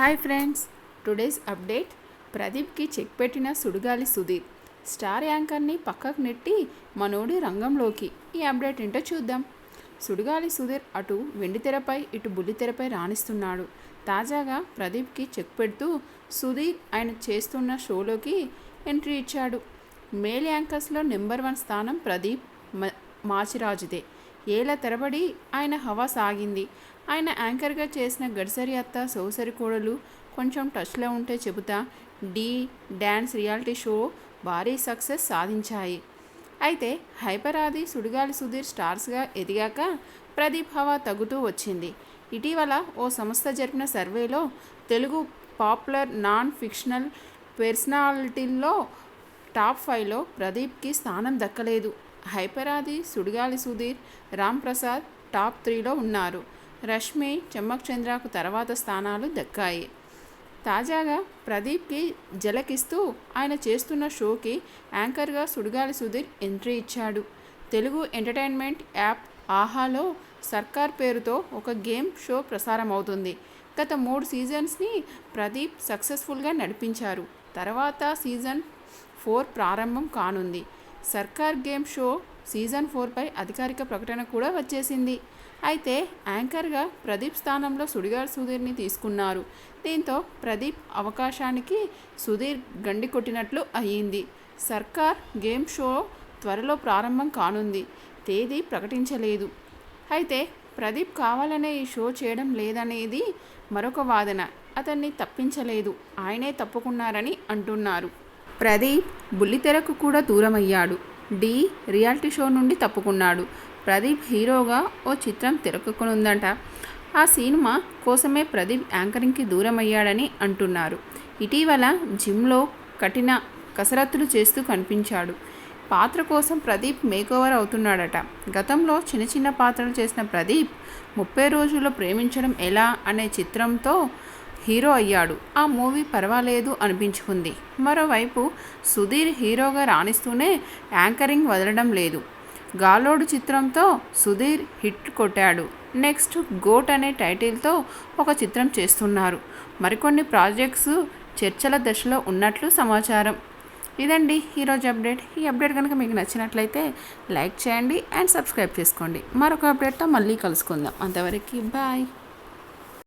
Hi friends today's update. ప్రదీప్కి check పెట్టిన Sudigali Sudheer. Star యాంకర్ని పక్కకు నెట్టి మనోడి రంగంలోకి. ఈ అప్డేట్ ఏంటో చూద్దాం. సుడిగాలి సుధీర్ అటు వెండితెరపై ఇటు బుల్లితెరపై రాణిస్తున్నాడు. తాజాగా ప్రదీప్కి చెక్ పెడుతూ సుధీర్ ఆయన చేస్తున్న షోలోకి ఎంట్రీ ఇచ్చాడు. మేల్ యాంకర్స్లో నెంబర్ వన్ స్థానం ప్రదీప్ మ- మాచిరాజుదే. ఏళ్ళ తరబడి ఆయన హవా సాగింది. ఆయన యాంకర్గా చేసిన గడిసరి అత్త సోసరి కోడలు కొంచెం టచ్లో ఉంటే చెబుతా డీ డ్యాన్స్ రియాలిటీ షో భారీ సక్సెస్ సాధించాయి. అయితే హైపర్ ఆది సుడిగాలి సుధీర్ స్టార్స్గా ఎదిగాక ప్రదీప్ హవా తగ్గుతూ వచ్చింది. ఇటీవల ఓ సంస్థ జరిపిన సర్వేలో తెలుగు పాపులర్ నాన్ ఫిక్షనల్ పర్సనాలిటీల్లో టాప్ ఫైవ్లో ప్రదీప్కి స్థానం దక్కలేదు. హైపరాది సుడిగాలి సుధీర్ రామ్ ప్రసాద్ టాప్ త్రీలో ఉన్నారు. రష్మి చెమ్మక్ చంద్రకు తర్వాత స్థానాలు దక్కాయి. తాజాగా ప్రదీప్కి జలకిస్తూ ఆయన చేస్తున్న షోకి యాంకర్గా సుడిగాలి సుధీర్ ఎంట్రీ ఇచ్చాడు. తెలుగు ఎంటర్టైన్మెంట్ యాప్ ఆహాలో సర్కార్ పేరుతో ఒక గేమ్ షో ప్రసారం అవుతుంది గత మూడు సీజన్స్ని ప్రదీప్ సక్సెస్ఫుల్గా నడిపించారు. తర్వాత సీజన్ ఫోర్ ప్రారంభం కానుంది. సర్కార్ గేమ్ షో సీజన్ ఫోర్పై అధికారిక ప్రకటన కూడా వచ్చేసింది. అయితే యాంకర్గా ప్రదీప్ స్థానంలో సుడిగారు సుధీర్ని తీసుకున్నారు. దీంతో ప్రదీప్ అవకాశానికి సుధీర్ గండి కొట్టినట్లు అయ్యింది. సర్కార్ గేమ్ షో త్వరలో ప్రారంభం కానుంది. తేదీ ప్రకటించలేదు. అయితే ప్రదీప్ కావాలనే ఈ షో చేయడం లేదనేది మరొక వాదన. అతన్ని తప్పించలేదు. ఆయనే తప్పుకున్నారని అంటున్నారు. ప్రదీప్ బుల్లితెరకు కూడా దూరమయ్యాడు. డి రియాలిటీ షో నుండి తప్పుకున్నాడు. ప్రదీప్ హీరోగా ఓ చిత్రం తెరకెక్కనుందంట. ఆ సినిమా కోసమే ప్రదీప్ యాంకరింగ్కి దూరమయ్యాడని అంటున్నారు. ఇటీవల జిమ్లో కఠిన కసరత్తులు చేస్తూ కనిపించాడు. పాత్ర కోసం ప్రదీప్ మేకోవర్ అవుతున్నాడట. గతంలో చిన్న చిన్న పాత్రలు చేసిన ప్రదీప్ ముప్పై రోజుల్లో ప్రేమించడం ఎలా అనే చిత్రంతో హీరో అయ్యాడు. ఆ మూవీ పర్వాలేదు అనిపించుకుంది. మరోవైపు సుధీర్ హీరోగా రాణిస్తూనే యాంకరింగ్ వదలడం లేదు. గాలోడు చిత్రంతో సుధీర్ హిట్ కొట్టాడు. నెక్స్ట్ గోట్ అనే టైటిల్తో ఒక చిత్రం చేస్తున్నారు. మరికొన్ని ప్రాజెక్ట్స్ చర్చల దశలో ఉన్నట్లు సమాచారం. ఇదండి ఈరోజు అప్డేట్. ఈ అప్డేట్ కనుక మీకు నచ్చినట్లయితే లైక్ చేయండి అండ్ సబ్స్క్రైబ్ చేసుకోండి. మరొక అప్డేట్తో మళ్ళీ కలుసుకుందాం. అంతవరకు బాయ్.